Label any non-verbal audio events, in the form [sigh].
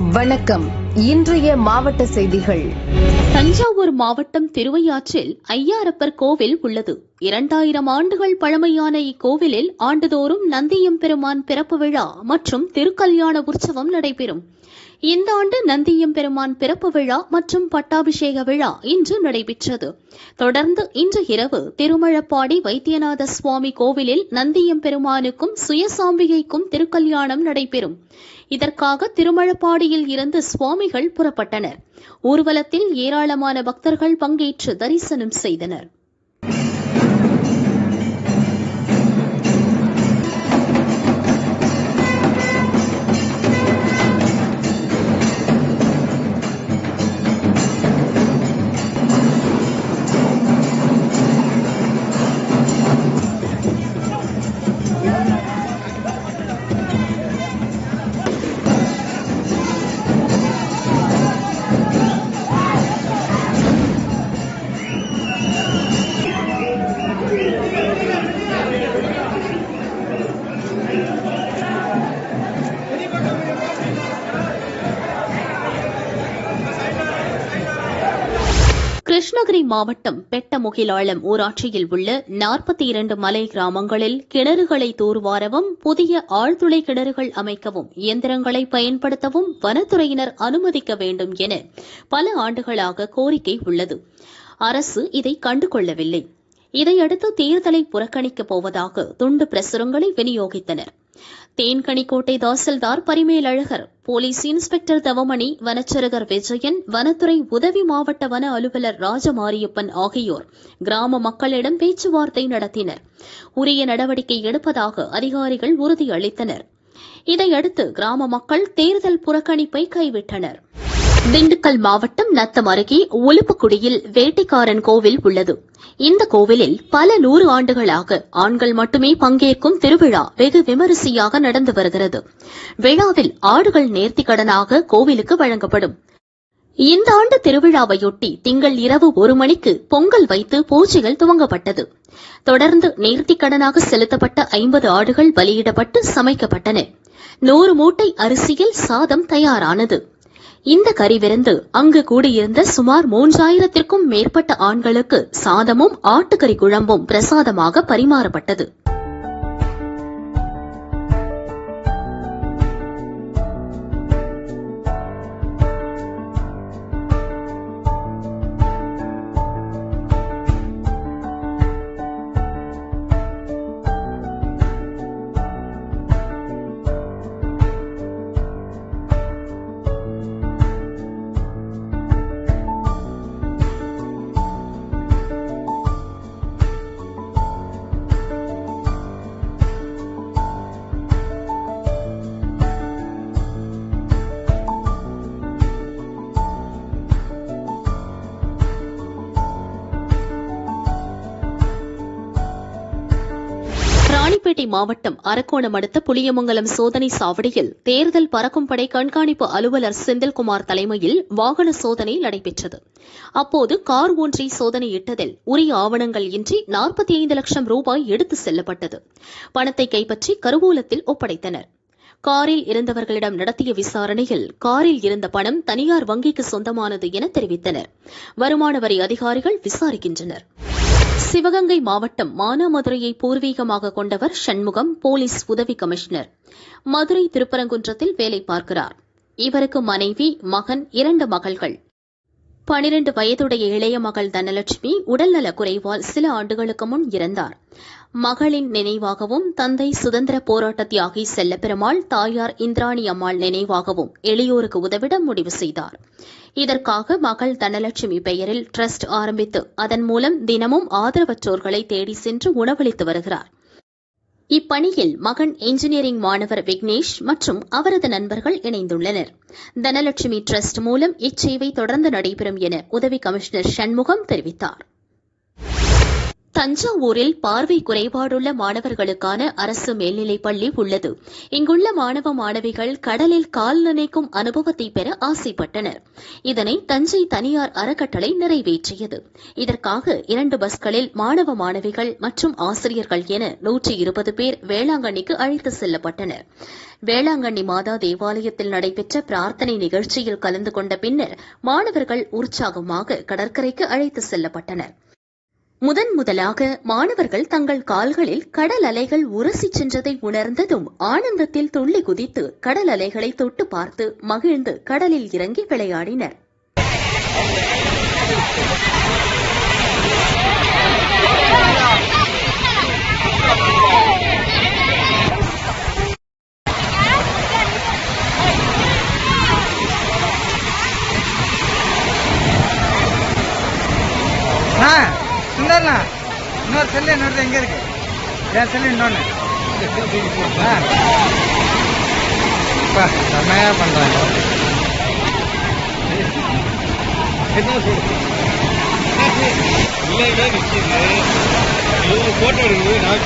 வணக்கம். இன்றைய மாவட்ட செய்திகள். தஞ்சாவூர் மாவட்டம் திருவையாற்றில் ஐயாரப்பர் கோவில் உள்ளது. இரண்டாயிரம் ஆண்டுகள் பழமையான இக்கோவிலில் ஆண்டுதோறும் நந்தியம்பெருமான் பிறப்பு விழா மற்றும் திருக்கல்யாண உற்சவம் நடைபெறும். இந்த ஆண்டு நந்தியம் பெருமான் பிறப்பு விழா மற்றும் பட்டாபிஷேக விழா இன்று நடைபெற்றது. தொடர்ந்து இன்று இரவு திருமழப்பாடி வைத்தியநாத சுவாமி கோவிலில் நந்தியம் பெருமானுக்கும் சுயசாம்பிகைக்கும் திருக்கல்யாணம் நடைபெறும். இதற்காக திருமழப்பாடியில் இருந்து சுவாமிகள் புறப்பட்டனர். ஊர்வலத்தில் ஏராளமான பக்தர்கள் பங்கேற்று தரிசனம் செய்தனர். கிருஷ்ணகிரி மாவட்டம் பெட்டமுகிலாளம் ஊராட்சியில் உள்ள நாற்பத்தி இரண்டு மலை கிராமங்களில் கிணறுகளை தூர்வாரவும் புதிய ஆழ்துளை கிணறுகள் அமைக்கவும் இயந்திரங்களை பயன்படுத்தவும் வனத்துறையினர் அனுமதிக்க வேண்டும் என பல ஆண்டுகளாக கோரிக்கை உள்ளது. அரசு இதை கண்டுகொள்ளவில்லை. இதையடுத்து தேர்தலை புறக்கணிக்கப் போவதாக துண்டு பிரசுரங்களை விநியோகித்தனர். தேன்கனிக்கோட்டை தாசில்தார் பரிமேலழகர் போலீஸ் இன்ஸ்பெக்டர் தவமணி வனச்சரகர் விஜயன் வனத்துறை உதவி மாவட்ட வன அலுவலர் ராஜமாரியப்பன் ஆகியோர் கிராம மக்களிடம் பேச்சுவார்த்தை நடத்தினர். உரிய நடவடிக்கை எடுப்பதாக அதிகாரிகள் உறுதியளித்தனர். இதையடுத்து கிராம மக்கள் தேர்தல் புறக்கணிப்பை கைவிட்டனர். திண்டுக்கல் மாவட்டம் நத்தம் அருகே ஒலுப்புக்குடியில் வேட்டைக்காரன் கோவில் உள்ளது. இந்த கோவிலில் பல நூறு ஆண்டுகளாக ஆண்கள் மட்டுமே பங்கேற்கும் திருவிழா வெகு விமரிசையாக நடந்து வருகிறது. விழாவில் ஆடுகள் நேர்த்திக்கடனாக கோவிலுக்கு வழங்கப்படும். இந்த ஆண்டு திருவிழாவையொட்டி திங்கள் இரவு ஒரு மணிக்கு பொங்கல் வைத்து பூஜைகள் துவங்கப்பட்டது. தொடர்ந்து நேர்த்திக்கடனாக செலுத்தப்பட்ட ஐம்பது ஆடுகள் பலியிடப்பட்டு சமைக்கப்பட்டன. நூறு மூட்டை அரிசியில் சாதம் தயாரானது. இந்த கறிவிருந்து அங்கு கூடியிருந்த சுமார் மூன்றாயிரத்திற்கும் மேற்பட்ட ஆண்களுக்கு சாதமும் ஆட்டுக்கறி குழம்பும் பிரசாதமாக பரிமாறப்பட்டது. ராணிப்பேட்டை மாவட்டம் அரக்கோணம் அடுத்த புளியமங்கலம் சோதனை சாவடியில் தேர்தல் பறக்கும் படை கண்காணிப்பு அலுவலர் செந்தில்குமார் தலைமையில் வாகன சோதனை நடைபெற்றது. அப்போது கார் ஒன்றை சோதனையிட்டதில் உரிய ஆவணங்கள் இன்றி நாற்பத்தி ஐந்து லட்சம் ரூபாய் எடுத்து செல்லப்பட்டது. பணத்தை கைப்பற்றி கருவூலத்தில் ஒப்படைத்தனர். காரில் இருந்தவர்களிடம் நடத்திய விசாரணையில் காரில் இருந்த பணம் தனியார் வங்கிக்கு சொந்தமானது என தெரிவித்தனர். வருமான வரி அதிகாரிகள் விசாரிக்கின்றனர். சிவகங்கை மாவட்டம் மானாமதுரையை பூர்வீகமாக கொண்டவர் சண்முகம் போலீஸ் உதவி கமிஷனர். மதுரை திருப்பரங்குன்றத்தில் வேலை பார்க்கிறார். இவருக்கு மனைவி மகன் இரண்டு மகள்கள். பனிரெண்டு வயதுடைய இளைய மகள் தனலட்சுமி உடல்நலக் குறைவால் சில ஆண்டுகளுக்கு முன் இறந்தார். மகளின் நினைவாகவும் தந்தை சுதந்திர போராட்ட தியாகி செல்லப்பெருமாள் தாயார் இந்திராணி அம்மாள் நினைவாகவும் எளியோருக்கு உதவிட முடிவு செய்தார். இதற்காக மகள் தனலட்சுமி பெயரில் ட்ரஸ்ட் ஆரம்பித்து அதன் மூலம் தினமும் ஆதரவற்றோர்களை தேடி சென்று உணவளித்து வருகிறார். இப்பணியில் மகன் என்ஜினியரிங் மாணவர் விக்னேஷ் மற்றும் அவரது நண்பர்கள் இணைந்துள்ளனர். தனலட்சுமி டிரஸ்ட் மூலம் இச்சேவை தொடர்ந்து நடைபெறும் என உதவி கமிஷனர் சண்முகம் தெரிவித்தார். தஞ்சாவூரில் பார்வை குறைபாடுள்ள மாணவர்களுக்கான அரசு மேல்நிலைப் பள்ளி உள்ளது. இங்குள்ள மாணவ மாணவிகள் கடலில் கால் நினைக்கும் அனுபவத்தை பெற ஆசைப்பட்டனர். இதனை தஞ்சை தனியார் அறக்கட்டளை நிறைவேற்றியது. இதற்காக இரண்டு பஸ்களில் மாணவ மாணவிகள் மற்றும் ஆசிரியர்கள் என நூற்றி இருபது பேர் வேளாங்கண்ணிக்கு அழைத்து செல்லப்பட்டனர். வேளாங்கண்ணி மாதா தேவாலயத்தில் நடைபெற்ற பிரார்த்தனை நிகழ்ச்சியில் கலந்து கொண்ட பின்னர் மாணவர்கள் உற்சாகமாக கடற்கரைக்கு அழைத்து செல்லப்பட்டனர். முதன் முதலாக மாணவர்கள் தங்கள் கால்களில் கடல் அலைகள் உரசி சென்றதை உணர்ந்ததும் ஆனந்தத்தில் துள்ளி குதித்து கடல் அலைகளை தொட்டு பார்த்து மகிழ்ந்து கடலில் இறங்கி விளையாடினர். அண்ணா இன்னொரு இன்னொரு செல்லு என்னோடது எங்கே இருக்கு? என் செல்லு இன்னொன்று இப்போ செம்மையாக பண்ணுறாங்க இல்லை [laughs] விஷயம் [laughs] இவங்க ஃபோட்டோ எடுக்கும்போது நான்